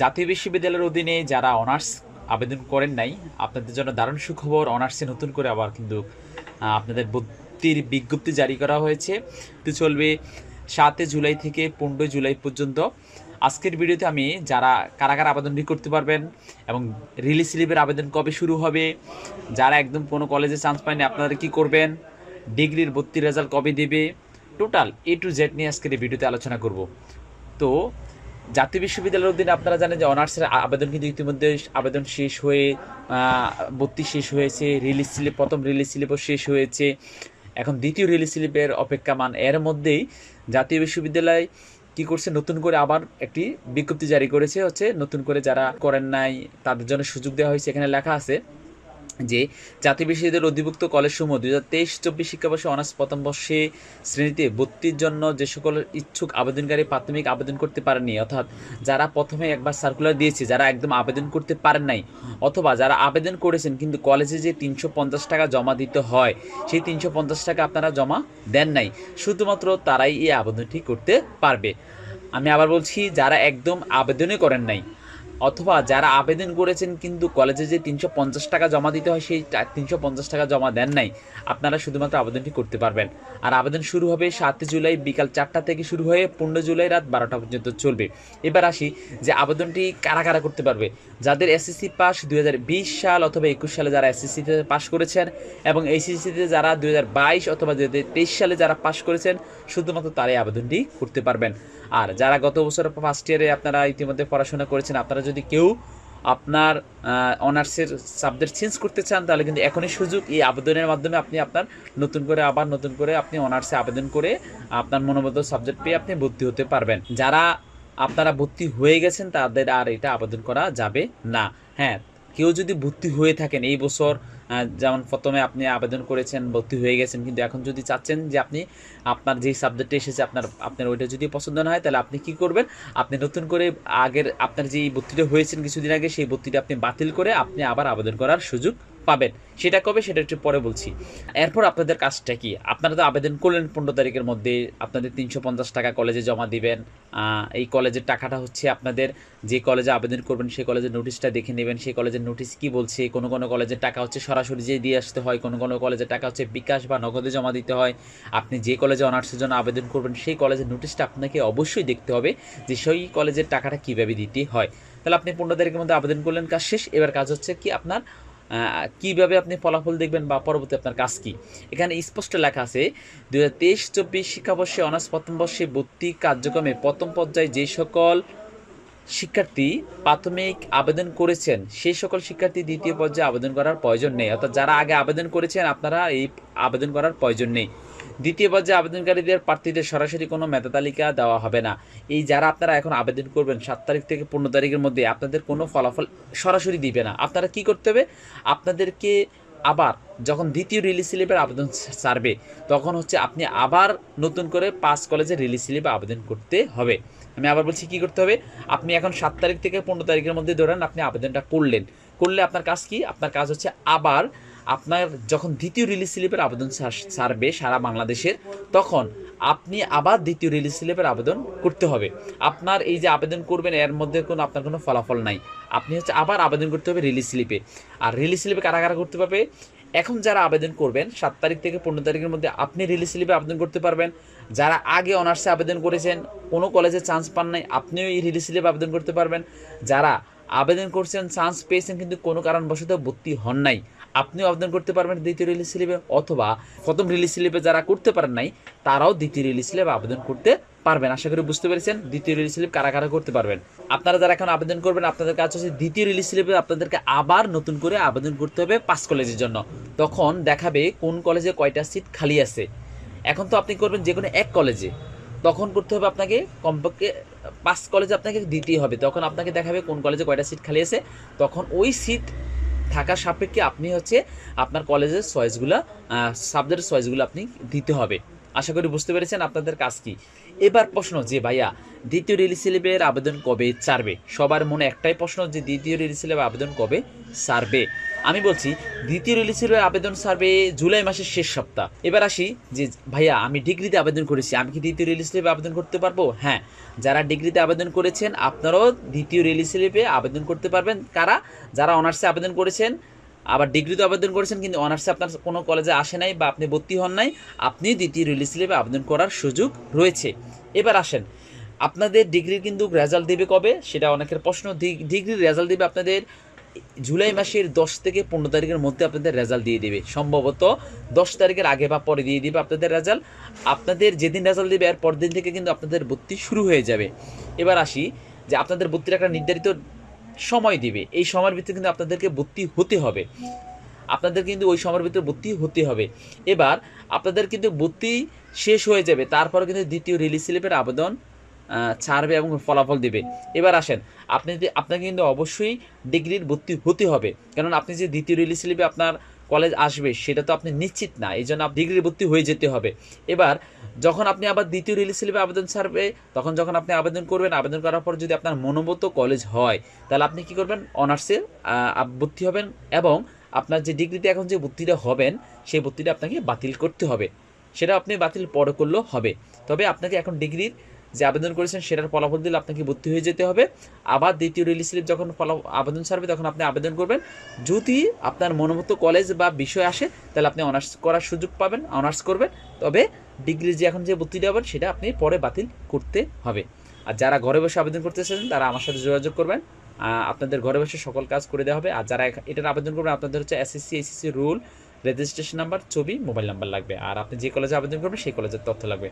জাতীয় বিশ্ববিদ্যালয়ের অধীনে যারা অনার্স আবেদন করেন নাই, আপনাদের জন্য দারুণ সুখবর, অনার্সে নতুন করে আবার কিন্তু আপনাদের ভর্তির বিজ্ঞপ্তি জারি করা হয়েছে। তো চলবে সাতে জুলাই থেকে পনেরোই জুলাই পর্যন্ত। আজকের ভিডিওতে আমি যারা কারা কারা আবেদনটি করতে পারবেন এবং রিলিজ স্লিপের আবেদন কবে শুরু হবে, যারা একদম কোনো কলেজে চান্স পায়নি, আপনারা কি করবেন, ডিগ্রির ভর্তি রেজাল্ট কবে দেবে, টোটাল এ টু জেড নিয়ে আজকের এই ভিডিওতে আলোচনা করব। তো জাতীয় বিশ্ববিদ্যালয়ের অধীনে আপনারা জানেন যে অনার্সের আবেদন কিন্তু ইতিমধ্যে আবেদন শেষ হয়ে ভর্তি শেষ হয়েছে রিলিজ স্লিপ প্রথম রিলিজ স্লিপও শেষ হয়েছে। এখন দ্বিতীয় রিলিজ স্লিপের অপেক্ষামান। এর মধ্যেই জাতীয় বিশ্ববিদ্যালয় কি করছে? নতুন করে আবার একটি বিজ্ঞপ্তি জারি করেছে, হচ্ছে নতুন করে যারা করেন নাই, তাদের জন্য সুযোগ দেওয়া হয়েছে। এখানে লেখা আছে যে জাতীয় বিশ্ববিদ্যালয়ের অধিভুক্ত কলেজসমূহ দুই হাজার তেইশ, চব্বিশ শিক্ষাবর্ষে অনার্স প্রথম বর্ষে শ্রেণীতে ভর্তির জন্য যে সকল ইচ্ছুক আবেদনকারী প্রাথমিক আবেদন করতে পারেননি, অর্থাৎ যারা প্রথমে একবার সার্কুলার দিয়েছে, যারা একদম আবেদন করতে পারেন নাই, অথবা যারা আবেদন করেছেন কিন্তু কলেজে যে তিনশো পঞ্চাশ টাকা জমা দিতে হয়, সেই তিনশো পঞ্চাশ টাকা আপনারা জমা দেন নাই। শুধুমাত্র তারাই এই আবেদনটি করতে পারবে। আমি আবার বলছি, যারা একদম আবেদনই করেন নাই অথবা যারা আবেদন করেছেন কিন্তু কলেজে যে তিনশো পঞ্চাশ টাকা জমা দিতে হয়, সেই তিনশো পঞ্চাশ টাকা জমা দেন নাই, আপনারা শুধুমাত্র আবেদনটি করতে পারবেন। আর আবেদন শুরু হবে সাতই জুলাই বিকাল চারটা থেকে শুরু হয়ে পনেরো জুলাই রাত বারোটা পর্যন্ত চলবে। এবার আসি যে আবেদনটি কারা কারা করতে পারবে। যাদের এসএসসি পাস দুই হাজার বিশ সাল অথবা একুশ সালে যারা এসএসসিতে পাস করেছেন এবং এইচএসসিতে যারা দুই হাজার বাইশ অথবা দুই সালে যারা পাস করেছেন, শুধুমাত্র তারাই আবেদনটি করতে পারবেন। আর যারা গত বছর ফার্স্ট ইয়ারে আপনারা ইতিমধ্যে পড়াশোনা করেছেন, আপনারা যদি কেউ আপনার অনার্সের সাবজেক্ট চেঞ্জ করতে চান, তাহলে কিন্তু এখনই সুযোগ এই আবেদনের মাধ্যমে আপনি আপনার নতুন করে আবার নতুন করে আপনি অনার্সে আবেদন করে আপনার মনোবদ্ধ সাবজেক্ট পেয়ে আপনি ভর্তি হতে পারবেন। যারা আপনারা ভর্তি হয়ে গেছেন, তাদের আর এটা আবেদন করা যাবে না। হ্যাঁ কেউ যদি ভর্তি হয়ে থাকেন এই বছর যেমন প্রথমে আপনি আবেদন করেছেন, ভর্তি হয়ে গেছেন, কিন্তু এখন যদি চাচ্ছেন যে আপনি আপনার যেই সাবজেক্টে এসেছে, আপনার আপনার ওইটা যদি পছন্দ না হয়, তাহলে আপনি কি করবেন? আপনি নতুন করে আগের, আপনার যেই ভর্তিটা হয়েছেন কিছুদিন আগে, সেই ভর্তিটা আপনি বাতিল করে আপনি আবার আবেদন করার সুযোগ পাবেন। সেটা কবে সেটা একটু পরে বলছি। এরপর আপনাদের কাজটা কি? আপনারা তো আবেদন করলেন পনেরো তারিখের মধ্যে, আপনাদের তিনশো পঞ্চাশ টাকা কলেজে জমা দিবেন। এই কলেজের টাকাটা হচ্ছে আপনাদের যে কলেজে আবেদন করবেন, সেই কলেজের নোটিশটা দেখে নেবেন। সেই কলেজের নোটিশ কি বলছে? কোনো কোনো কলেজের টাকা হচ্ছে সরাসরি যে দিয়ে আসতে হয়। কোনো কোনো কলেজের টাকা হচ্ছে বিকাশ বা নগদে জমা দিতে হয়। আপনি যে কলেজে অনার্সের জন্য আবেদন করবেন, সেই কলেজের নোটিশটা আপনাকে অবশ্যই দেখতে হবে যে সেই কলেজের টাকাটা কীভাবে দিতে হয়। তাহলে আপনি পনেরো তারিখের মধ্যে আবেদন করলেন, কাজ শেষ। এবার কাজ হচ্ছে কি আপনার কীভাবে আপনি ফলাফল দেখবেন বা পরবর্তী আপনার কাজ কি? এখানে স্পষ্ট লেখা আছে দু হাজার তেইশ, চব্বিশ শিক্ষাবর্ষে, অনার্স প্রথম বর্ষে ভর্তি কার্যক্রমে প্রথম পর্যায়ে যে সকল শিক্ষার্থী প্রাথমিক আবেদন করেছেন, সেই সকল শিক্ষার্থী দ্বিতীয় পর্যায়ে আবেদন করার প্রয়োজন নেই। অর্থাৎ যারা আগে আবেদন করেছেন, আপনারা এই আবেদন করার প্রয়োজন নেই। দ্বিতীয় পর্যায়ে আবেদনকারীদের প্রার্থীদের সরাসরি কোনো মেধা তালিকা দেওয়া হবে না। এই যারা আপনারা এখন আবেদন করবেন, সাত তারিখ থেকে পনেরো তারিখের মধ্যে আপনাদের কোনো ফলাফল সরাসরি দিবে না। আপনারা কি করতে হবে? আপনাদেরকে আবার যখন দ্বিতীয় রিলিজ স্লিপের আবেদন ছাড়বে তখন হচ্ছে আপনি আবার নতুন করে পাস কলেজে রিলিজ স্লিপে আবেদন করতে হবে। আমি আবার বলছি কি করতে হবে? আপনি এখন সাত তারিখ থেকে পনেরো তারিখের মধ্যে ধরেন আপনি আবেদনটা করলেন। করলে আপনার কাজ কি? আপনার কাজ হচ্ছে আবার আপনার যখন দ্বিতীয় রিলিজ স্লিপের আবেদন ছাড়- ছাড়বে সারা বাংলাদেশের, তখন আপনি আবার দ্বিতীয় রিলিজ স্লিপের আবেদন করতে হবে। আপনার এই যে আবেদন করবেন, এর মধ্যে কোনো আপনার কোনো ফলাফল নাই। আপনি হচ্ছে আবার আবেদন করতে হবে রিলিজ স্লিপে আর রিলিজ স্লিপে কারা কারা করতে পারবে? এখন যারা আবেদন করবেন, সাত তারিখ থেকে পনেরো তারিখের মধ্যে আপনি রিলিজ স্লিপে আবেদন করতে পারবেন। যারা আগে অনার্সে আবেদন করেছেন, কোনো কলেজে চান্স পান নাই, আপনিও এই রিলিজ স্লিপে আবেদন করতে পারবেন। যারা আবেদন করছেন চান্স পেয়েছেন, কিন্তু কোনো কারণবশত ভর্তি হন নাই। আপনিও আবেদন করতে পারবেন দ্বিতীয় রিলিজ স্লিপে অথবা প্রথম রিলিজ স্লিপে যারা করতে পারেন নাই, তারাও দ্বিতীয় রিলিজ স্লিপে আবেদন করতে পারবেন। আশা করি বুঝতে পেরেছেন, দ্বিতীয় রিলিজ স্লিপ কারা কারা করতে পারবেন। আপনারা যারা এখন আবেদন করবেন, আপনাদের কাছে হচ্ছে দ্বিতীয় রিলিজ স্লিপে আপনাদেরকে আবার নতুন করে আবেদন করতে হবে পাঁচ কলেজের জন্য। তখন দেখাবে কোন কলেজে কয়টা সিট খালি আছে। এখন তো আপনি করবেন যে কোনো এক কলেজে তখন করতে হবে আপনাকে কমপক্ষে, পাঁচ কলেজে আপনাকে দিতেই হবে। তখন আপনাকে দেখাবে কোন কলেজে কয়টা সিট খালি আছে। তখন ওই সিট থাকার সাপেক্ষে আপনি হচ্ছে আপনার কলেজের চয়েসগুলো সাবজেক্টের চয়েসগুলো আপনি দিতে হবে। আশা করি বুঝতে পেরেছেন আপনাদের কাজ কি। এবার প্রশ্ন যে, ভাইয়া, দ্বিতীয় রিলি সিলেবের আবেদন কবে ছাড়বে? সবার মনে একটাই প্রশ্ন যে, দ্বিতীয় রিলি সিলেবের আবেদন কবে ছাড়বে? আমি বলছি, দ্বিতীয় রিলিজের আবেদন সার্ভে জুলাই মাসের শেষ সপ্তাহ। এবার আসি যে, ভাইয়া, আমি ডিগ্রিতে আবেদন করেছি, আমি কি দ্বিতীয় রিলিজ স্লিপে আবেদন করতে পারব? হ্যাঁ যারা ডিগ্রিতে আবেদন করেছেন, আপনারাও দ্বিতীয় রিলিজ স্লিপে আবেদন করতে পারবেন। কারা? যারা অনার্সে আবেদন করেছেন, আবার ডিগ্রিতে আবেদন করেছেন, কিন্তু অনার্সে আপনার কোনো কলেজে আসে নাই বা আপনি ভর্তি হন নাই, আপনি দ্বিতীয় রিলিজ স্লিপে আবেদন করার সুযোগ রয়েছে। এবার আসেন, আপনাদের ডিগ্রির কিন্তু রেজাল্ট দেবে কবে? সেটা অনেকের প্রশ্ন। ডিগ্রির রেজাল্ট দেবে আপনাদের জুলাই মাসের দশ থেকে পনেরো তারিখের মধ্যে আপনাদের রেজাল্ট দিয়ে দেবে। সম্ভবত দশ তারিখের আগে বা পরে দিয়ে দিবে আপনাদের রেজাল্ট আপনাদের যেদিন রেজাল্ট দেবে, এর পর দিন থেকে কিন্তু আপনাদের ভর্তি শুরু হয়ে যাবে। এবার আসি যে আপনাদের ভর্তির একটা নির্ধারিত সময় দিবে। এই সময়ের ভিতরে কিন্তু আপনাদেরকে ভর্তি হতে হবে। আপনাদের কিন্তু ওই সময়ের ভিতরে ভর্তি হতে হবে। এবার আপনাদের কিন্তু ভর্তি শেষ হয়ে যাবে, তারপরে কিন্তু দ্বিতীয় রিলিজ স্লিপের আবেদন ছাড়বে এবং ফলাফল দেবে। এবার আসেন আপনি আপনাকে কিন্তু অবশ্যই ডিগ্রির ভর্তি হতে হবে। কারণ আপনি যে দ্বিতীয় রিলিজ স্লিপে আপনার কলেজ আসবে, সেটা তো আপনি নিশ্চিত না। এই জন্য ডিগ্রির ভর্তি হয়ে যেতে হবে। এবার, যখন আপনি আবার দ্বিতীয় রিলিজ স্লিপে আবেদন ছাড়বে, তখন যখন আপনি আবেদন করবেন, আবেদন করার পর যদি আপনার মনোমতো কলেজ হয়, তাহলে আপনি কি করবেন? অনার্সে ভর্তি হবেন এবং আপনার যে ডিগ্রিতে এখন যে ভর্তিটা হবেন, সেই ভর্তিটা আপনাকে বাতিল করতে হবে। সেটা আপনি বাতিল পরে করলেও হবে। তবে আপনাকে এখন ডিগ্রির যে আবেদন করেছেন সেটার ফলাফল দিলে আপনাকে ভর্তি হয়ে যেতে হবে। আবার দ্বিতীয় রিলিজ স্লিপ যখন ফলা আবেদন ছাড়বে তখন আপনি আবেদন করবেন। যদি আপনার মনোমতো কলেজ বা বিষয় আসে, তাহলে আপনি অনার্স করার সুযোগ পাবেন অনার্স করবেন। তবে ডিগ্রি যে এখন যে ভর্তিটা হবেন সেটা আপনি পরে বাতিল করতে হবে। আর যারা ঘরে বসে আবেদন করতে চাইছেন তারা আমার সাথে যোগাযোগ করবেন। আপনাদের ঘরে বসে সকল কাজ করে দেওয়া হবে। আর যারা এটার আবেদন করবেন, আপনাদের হচ্ছে SSC SSC roll registration number ছবি মোবাইল নাম্বার লাগবে। আর আপনি যে কলেজে আবেদন করবেন, সেই কলেজের তথ্য লাগবে।